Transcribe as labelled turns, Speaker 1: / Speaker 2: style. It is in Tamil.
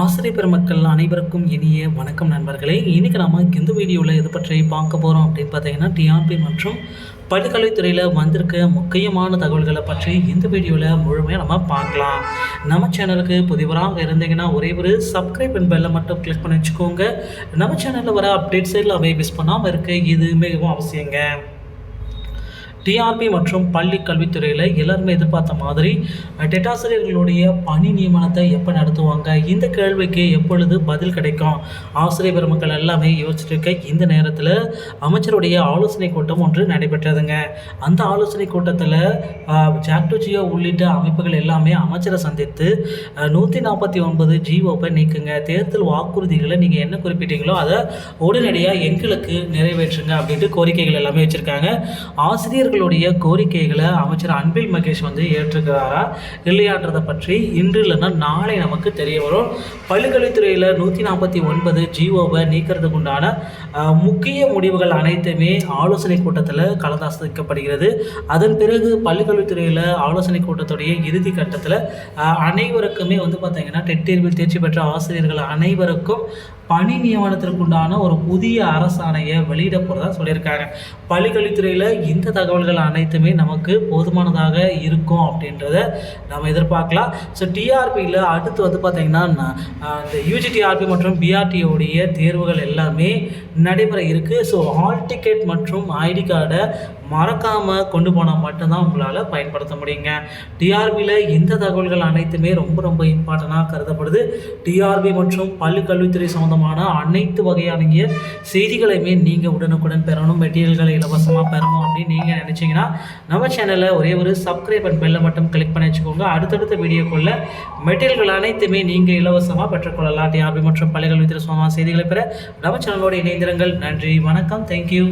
Speaker 1: ஆசிரியர் பெருமக்கள் அனைவருக்கும் இனிய வணக்கம் நண்பர்களே. இன்றைக்கி நம்ம இந்த வீடியோவில் எது பற்றி பார்க்க போகிறோம் அப்படின்னு பார்த்தீங்கன்னா டிஆர்பி மற்றும் பள்ளிக்கல்வித்துறையில் வந்திருக்க முக்கியமான தகவல்களை பற்றி இந்த வீடியோவில் முழுமையாக நம்ம பார்க்கலாம். நம்ம சேனலுக்கு புதிவராக இருந்தீங்கன்னா ஒரே ஒரு சப்ஸ்கிரைப் அண்ட் பெல்லை மட்டும் கிளிக் பண்ணி வச்சுக்கோங்க. நம்ம சேனலில் வர அப்டேட்ஸ் எல்லாமே மிஸ் பண்ணாமல் இருக்க இது மிகவும் அவசியங்க. டிஆர்பி மற்றும் பள்ளி கல்வித்துறையில் எல்லாருமே எதிர்பார்த்த மாதிரி டெட்டாசிரியர்களுடைய பணி நியமனத்தை எப்போ நடத்துவாங்க? இந்த கேள்விக்கு எப்பொழுது பதில் கிடைக்கும்? ஆசிரியர் பெருமக்கள் எல்லாமே யோசிச்சுட்டு இருக்க இந்த நேரத்தில் அமைச்சருடைய ஆலோசனை கூட்டம் ஒன்று நடைபெற்றதுங்க. அந்த ஆலோசனை கூட்டத்தில் ஜாக்டோஜியோ உள்ளிட்ட அமைப்புகள் எல்லாமே அமைச்சரை சந்தித்து நூற்றி நாற்பத்தி ஒன்பது ஜிஓப்பை நீக்குங்க. தேர்தல் வாக்குறுதிகளை நீங்கள் என்ன குறிப்பிட்டீங்களோ அதை உடனடியாக எங்களுக்கு நிறைவேற்றுங்க அப்படின்ட்டு கோரிக்கைகள் எல்லாமே வச்சுருக்காங்க. ஆசிரியர்களுடைய கோரிக்கைகளை அமைச்சர் அன்பில் மகேஷ் வந்து ஏற்றுக்கிறாரா இல்லையான்றதை பற்றி இன்று இல்லைன்னா நாளை நமக்கு தெரிய வரும். பல்கலைத்துறையில் நூற்றி நாற்பத்தி ஒன்பது ஜிஓவை நீக்கிறதுக்கு உண்டான முக்கிய முடிவுகள் அனைத்துமே ஆலோசனை கூட்டத்தில் கலந்தாசிக்கப்படுகிறது அதன் பிறகு பள்ளிக்கல்வித்துறையில் ஆலோசனை கூட்டத்துடைய இறுதி கட்டத்தில் அனைவருக்குமே வந்து பார்த்திங்கன்னா டெட் தேர்வில் தேர்ச்சி பெற்ற ஆசிரியர்கள் அனைவருக்கும் பணி நியமனத்திற்குண்டான ஒரு புதிய அரசாணையை வெளியிட போகிறதா சொல்லியிருக்காங்க. பள்ளிக்கல்வித்துறையில் இந்த தகவல்கள் அனைத்துமே நமக்கு போதுமானதாக இருக்கும் அப்படின்றத நம்ம எதிர்பார்க்கலாம். ஸோ டிஆர்பியில் அடுத்து வந்து பார்த்திங்கன்னா இந்த யூஜிடிஆர்பி மற்றும் பிஆர்டியோடைய தேர்வுகள் எல்லாமே நடைபெற இருக்குது ஸோ ஹால் டிக்கெட் மற்றும் ஐடி கார்டை மறக்காமல் கொண்டு போனால் மட்டும்தான் உங்களால் பயன்படுத்த முடியுங்க. டிஆர்பியில் இந்த தகவல்கள் அனைத்துமே ரொம்ப ரொம்ப இம்பார்ட்டண்ட்டாக கருதப்படுது. டிஆர்பி மற்றும் பள்ளி கல்வித்துறை சம்மந்தமான அனைத்து வகையான செய்திகளையுமே நீங்கள் உடனுக்குடன் பெறணும். மெட்டீரியல்களை இலவசமாக பெறணும் அப்படின்னு நீங்கள் நினச்சிங்கன்னா நம்ம சேனலில் ஒரே ஒரு சப்ஸ்கிரைப் அண்ட் பெல்லை மட்டும் கிளிக் பண்ணி வச்சுக்கோங்க. அடுத்தடுத்த வீடியோக்குள்ள மெட்டீரியல்கள் அனைத்துமே நீங்கள் இலவசமாக பெற்றுக்கொள்ளலாம். டிஆர்பி மற்றும் பள்ளி கல்வித்துறை சம்மந்தமான செய்திகளை பெற நம்ம சேனலோட இணைந்திருங்கள். நன்றி வணக்கம் தேங்க்யூ